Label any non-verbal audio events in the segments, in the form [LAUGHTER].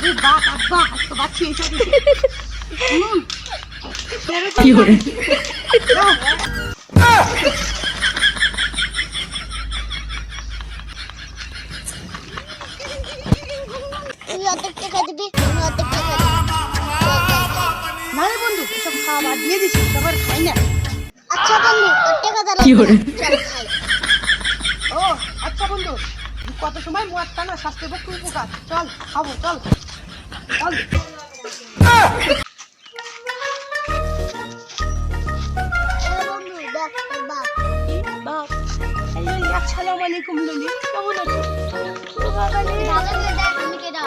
দিলে কি তো বাচ্চি এসে না রে বন্ধু এসব খাওয়া দিয়ে দিছি সবার খাই না আচ্ছা বন্ধু তোর টাকা দ্বারা কি ও আচ্ছা বন্ধু কত সময় মুয়ার টানা স্বাস্থ্যের পক্ষে উপকার। চল, খাব, চল। চল। এ বন্ধু দেখ তোর বাপ বাপ এই আসসালামু আলাইকুম ললি কেমন আছো? তুই ভালো করে দেখ আমি কেডা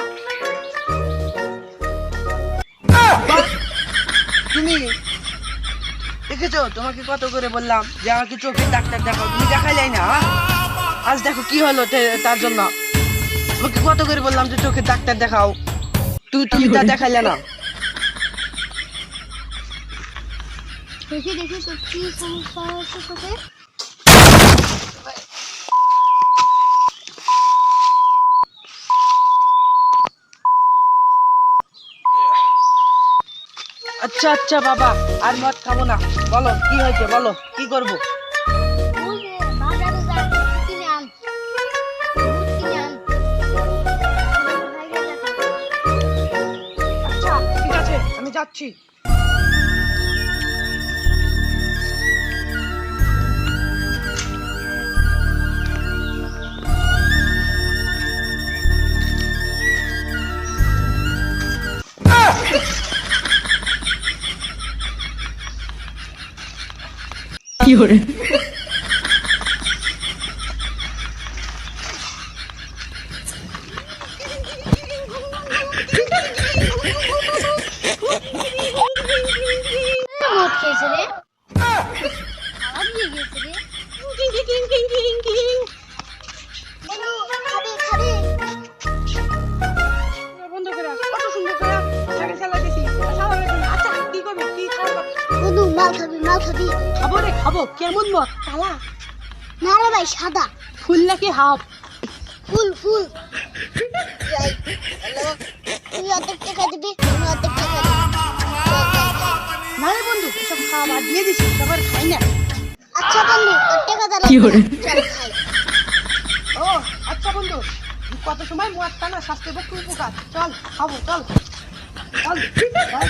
তুমি দেখেছ? তোমাকে কত করে বললাম যে আমাকে চোখের ডাক্তার দেখাও। তুমি দেখা যায় না হ্যাঁ? আজ দেখো কি হলো তার জন্য। তোমাকে কত করে বললাম যে চোখের ডাক্তার দেখাও। তুই তুমি তা দেখাইলে না। দেখি দেখি তোর কি সমস্যা হয়েছে তোকে? আচ্ছা আচ্ছা বাবা আর মদ খাব না। বলো কি হয়েছে? বলো কি করব? যাচ্ছি। কি করে মদ খেয়েছে রে খাবার দিয়ে গেছে রে বন্ধু খাবি খাবি বন্ধ করে কত সুন্দর করে সাইকেল চালাতেছি আচ্ছা কি করব কি খাব বন্ধু মাল খাবি মাল খাবি। খাব রে খাব। কেমন মত কালা। না রে ভাই সাদা। ফুল নাকি হাফ? ফুল ফুল। তুই অর্ধেক টাকা দিবি আমি অর্ধেক টাকা এসব খাওয়া বাদ দিয়ে দিছি সবার খাই না। আচ্ছা বন্ধু তোর টাকা দ্বারা কি? চল খাই ও আচ্ছা বন্ধু কত সময় মুয়ার টানা স্বাস্থ্যের পক্ষে উপকার। চল খাব চল। চল ভয়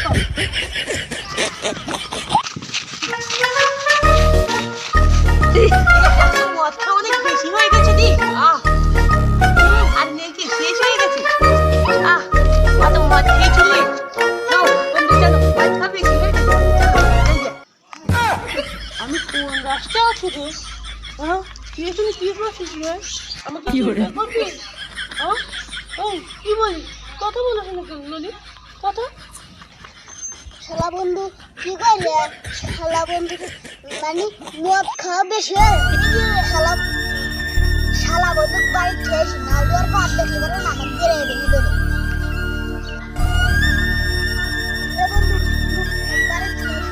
রাস্তায় আছি হ্যাঁ কি তুমি কি করছিস রে আমাকে কি করে? করবি হ্যাঁ কি? বলি? কথা বলো কেন বলি? কথা? শালা বন্ধু কি করলে? শালা বন্ধু মানে মদ খাওয়া বেশি শালা শালা বন্ধু বাড়ি খেয়েছি না হলে ওর বাপ দেখলে বলে না আমার বেড়ে দেখি বলে বন্ধু বাড়ি খেয়েছি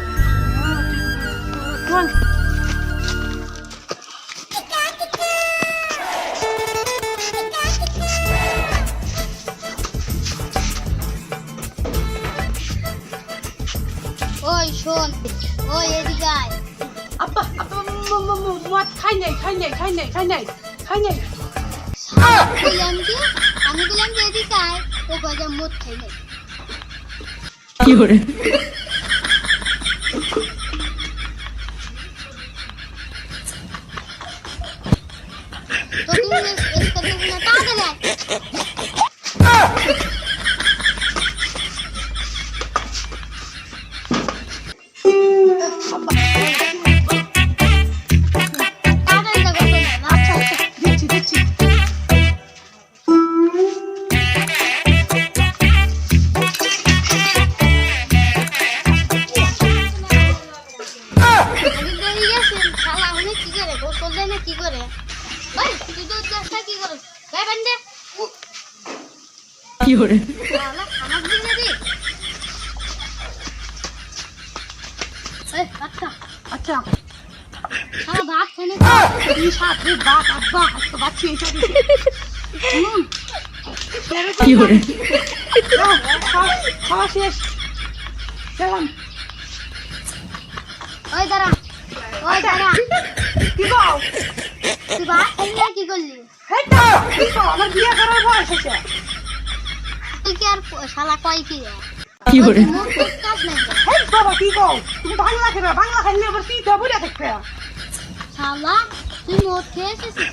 ওই শোন। ওই এদিকে আয়। ম- ম- মদ খাই নাই খাই নাই খাই নাই খাই নাই খাই নাই। বললাম কি আমি বললাম যে এদিকে আয়। ও গজা মদ খাই নাই। কি করে? তো তুমি এদিকে না তাড়াতাড়ি আয়। [LAUGHS] কি করে ভাই তুই তো কি করে ভাই বান্ডে কি করে শালা খামার দিন না রে এই আচ্ছা। আচ্ছা। কি সাথে বাঘ আর বাঘ তো বাচ্চি এসে দিছে হুম। কি hore যাও, খাওয়া শেষ। গেলাম ওই দাঁড়া ওই দাঁড়া। কি কও তুই কি করলি? এই তো কি কও আমার বিয়ে করার বয়স হয়েছে। তুই কি আর শালা কয় কি কি hore মুখ টুক কাজ নাই। তো। এই বাবা কি কও? তুমি বাংলা খাবে বাংলা খাইলে আবার কি দেবো না দেখবে শালা তুই মদ খেয়ে এসেছিস